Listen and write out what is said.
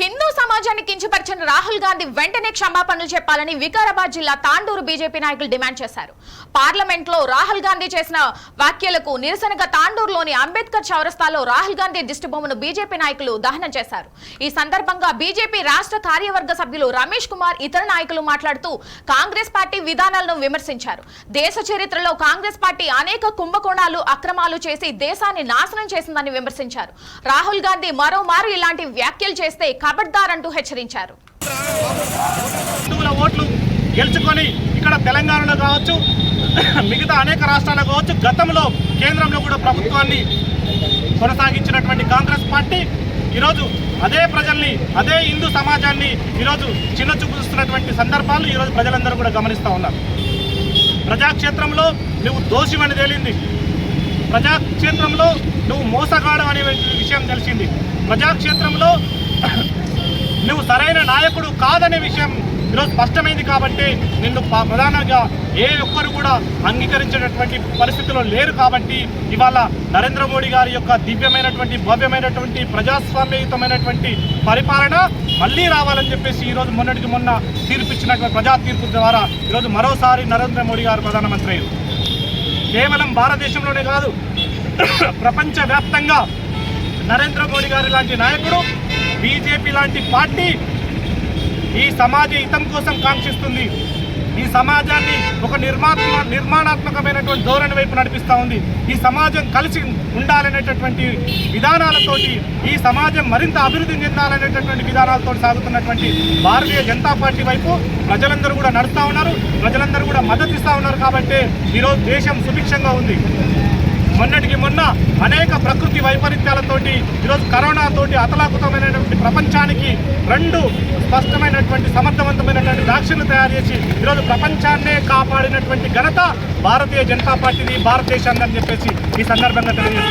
హిందూ సమాజాన్ని కించపరిచిన రాహుల్ గాంధీ వెంటనే క్షమాపణలు చెప్పాలని వికారాబాద్ జిల్లా తాండూరు బీజేపీ నాయకులు డిమాండ్ చేశారు. పార్లమెంట్లో రాహుల్ గాంధీ చేసిన వ్యాఖ్యలకు నిరసనగా తాండూరులోని అంబేద్కర్ చౌరస్తాలో రాహుల్ గాంధీ దిష్టిబొమ్మను బీజేపీ నాయకులు దహనం చేశారు. ఈ సందర్భంగా బీజేపీ రాష్ట్ర కార్యవర్గ సభ్యులు రమేష్ కుమార్ ఇతర నాయకులు మాట్లాడుతూ కాంగ్రెస్ పార్టీ విధానాలను విమర్శించారు. దేశ చరిత్రలో కాంగ్రెస్ పార్టీ అనేక కుంభకోణాలు అక్రమాలు చేసి దేశాన్ని నాశనం చేసిందని విమర్శించారు. రాహుల్ గాంధీ మరోమారు ఇలాంటి వ్యాఖ్యలు చేస్తే ఖబర్దార్ అంటూ హెచ్చరించారు ఓట్లు గెలుచుకొని ఇక్కడ తెలంగాణలో కావచ్చు మిగతా అనేక రాష్ట్రాల్లో కావచ్చు గతంలో కేంద్రంలో కూడా ప్రభుత్వాన్ని కొనసాగించినటువంటి కాంగ్రెస్ పార్టీ ఈరోజు అదే ప్రజల్ని అదే హిందూ సమాజాన్ని ఈరోజు చిన్న చూపు సందర్భాలు ఈరోజు ప్రజలందరూ కూడా గమనిస్తూ ఉన్నారు. ప్రజాక్షేత్రంలో నువ్వు దోషివని తేలింది. ప్రజాక్షేత్రంలో నువ్వు మోసగాడు అనే విషయం తెలిసింది. ప్రజాక్షేత్రంలో నువ్వు సరైన నాయకుడు కాదనే విషయం ఈరోజు స్పష్టమైంది కాబట్టి నిన్ను ప్రధానంగా ఏ ఒక్కరు కూడా అంగీకరించేటటువంటి పరిస్థితిలో లేరు కాబట్టి ఇవాళ నరేంద్ర మోడీ గారి యొక్క దివ్యమైనటువంటి భవ్యమైనటువంటి ప్రజాస్వామ్యయుతమైనటువంటి పరిపాలన మళ్ళీ రావాలని చెప్పేసి ఈరోజు మొన్నటికి మొన్న తీర్పిచ్చినటువంటి ప్రజా తీర్పు ద్వారా ఈరోజు మరోసారి నరేంద్ర మోడీ గారు ప్రధానమంత్రి అయ్యారు. కేవలం భారతదేశంలోనే కాదు ప్రపంచవ్యాప్తంగా నరేంద్ర మోడీ గారి లాంటి నాయకుడు బీజేపీ లాంటి పార్టీ ఈ సమాజ హితం కోసం కాంక్షిస్తుంది. ఈ సమాజాన్ని ఒక నిర్మాత్మ నిర్మాణాత్మకమైనటువంటి ధోరణి వైపు నడిపిస్తూ ఉంది. ఈ సమాజం కలిసి ఉండాలనేటటువంటి విధానాలతోటి ఈ సమాజం మరింత అభివృద్ధి చెందాలనేటటువంటి విధానాలతో సాగుతున్నటువంటి భారతీయ జనతా పార్టీ వైపు ప్రజలందరూ కూడా నడుస్తూ ఉన్నారు. ప్రజలందరూ కూడా మద్దతు ఇస్తూ ఉన్నారు కాబట్టి ఈరోజు దేశం సుభిక్షంగా ఉంది. మొన్నటికి అనేక ప్రకృతి వైపరీత్యాలతోటి ఈరోజు కరోనాతోటి అతలాకుతమైనటువంటి ప్రపంచానికి రెండు స్పష్టమైనటువంటి సమర్థవంతమైనటువంటి వ్యాక్సిన్లు తయారు చేసి ఈరోజు ప్రపంచాన్నే కాపాడినటువంటి ఘనత భారతీయ జనతా పార్టీది భారతదేశాన్ని అని చెప్పేసి ఈ సందర్భంగా తెలియజేస్తాం.